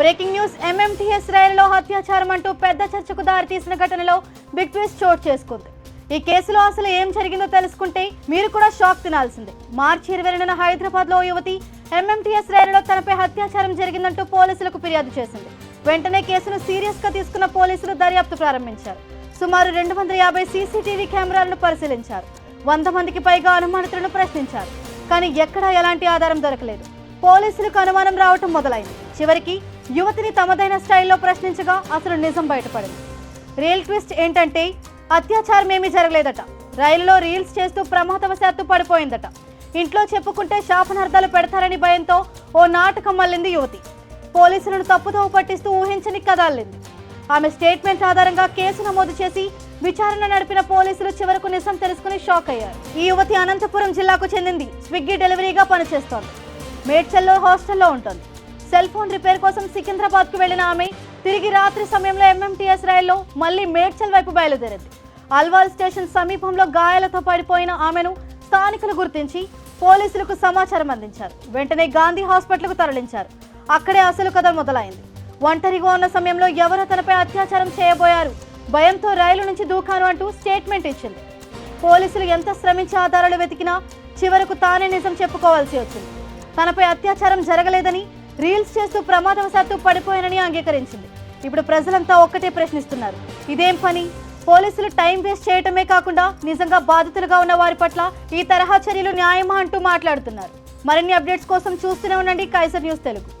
Breaking news MMTS రైలులో అత్యాచారం అంటూ పెద్ద చర్చకు దారితీసిన ఘటనలో బిగ్ ట్విస్ట్ చోటు చేసుకుంది. ఈ కేసులో అసలు ఏం జరిగిందో తెలుసుకుంటే మీరు కూడా షాక్ తినాల్సిందే. మార్చి ఇరవై రెండున హైదరాబాద్లో యువతి ఎంఎంటీఎస్ రైలులో తనపై అత్యాచారం జరిగిందంటూ పోలీసులకు ఫిర్యాదు చేసింది. వెంటనే కేసును సీరియస్గా తీసుకున్న పోలీసులు దర్యాప్తు ప్రారంభించారు. సుమారు రెండు వందల యాభై సీసీటీవీ కెమెరాలను పరిశీలించారు. వంద మందికి పైగా అనుమానితులను ప్రశ్నించారు. కానీ ఎక్కడా ఎలాంటి ఆధారం దొరకలేదు. పోలీసులకు అనుమానం రావటం మొదలైంది. చివరికి యువతిని తమదైన స్టైల్లో ప్రశ్నించగా అసలు నిజం బయటపడింది. రియల్ ట్విస్ట్ ఏంటంటే అత్యాచారం ఏమీ జరగలేదట. రైల్లో రీల్స్ చేస్తూ ప్రమాదవశాత్తు పడిపోయిందట. ఇంట్లో చెప్పుకుంటే శాపనార్థాలు పెడతారని భయంతో ఓ నాటకం మళ్ళింది యువతి. పోలీసులను తప్పుదోవ పట్టిస్తూ ఊహించని కదాలింది ఆమె స్టేట్మెంట్ ఆధారంగా కేసు నమోదు చేసి విచారణ నడిపిన పోలీసులు చివరకు నిజం తెలుసుకుని షాక్ అయ్యారు. ఈ యువతి అనంతపురం జిల్లాకు చెందింది. స్విగ్గీ డెలివరీగా పనిచేస్తోంది. మేడ్చల్లో హాస్టల్లో ఉంటుంది. సెల్ ఫోన్ రిపేర్ కోసం సికింద్రాబాద్కు వెళ్ళిన ఆమె తిరిగి రాత్రి సమయంలో ఎంఎంటీఎస్ రైల్లో మళ్ళీ మేడ్చల్ వైపు బయలుదేరింది. అల్వాల్ స్టేషన్ సమీపంలో గాయాలతో పడిపోయిన ఆమెను స్థానికులు గుర్తించి పోలీసులకు సమాచారం అందించారు. వెంటనే గాంధీ హాస్పిటల్కు తరలించారు. అక్కడే అసలు కథ మొదలైంది. ఒంటరిగా ఉన్న సమయంలో ఎవరో తనపై అత్యాచారం చేయబోయారు. భయంతో రైలు నుంచి దూకాను అంటూ స్టేట్మెంట్ ఇచ్చింది. పోలీసులు ఎంత శ్రమించి ఆధారాలు వెతికినా చివరకు తానే నిజం చెప్పుకోవాల్సి వచ్చింది. తనపై అత్యాచారం జరగలేదని రీల్స్ చేస్తూ ప్రమాదవశాత్తు పడిపోయానని అంగీకరించింది. ఇప్పుడు ప్రజలంతా ఒక్కటే ప్రశ్నిస్తున్నారు. ఇదేం పని? పోలీసులు టైం వేస్ట్ చేయటమే కాకుండా నిజంగా బాధితులుగా ఉన్న వారి పట్ల ఈ తరహా చర్యలు న్యాయమా అంటూ మాట్లాడుతున్నారు. మరిన్ని అప్డేట్స్ కోసం చూస్తూనే ఉండండి. కైసర్ న్యూస్ తెలుగు.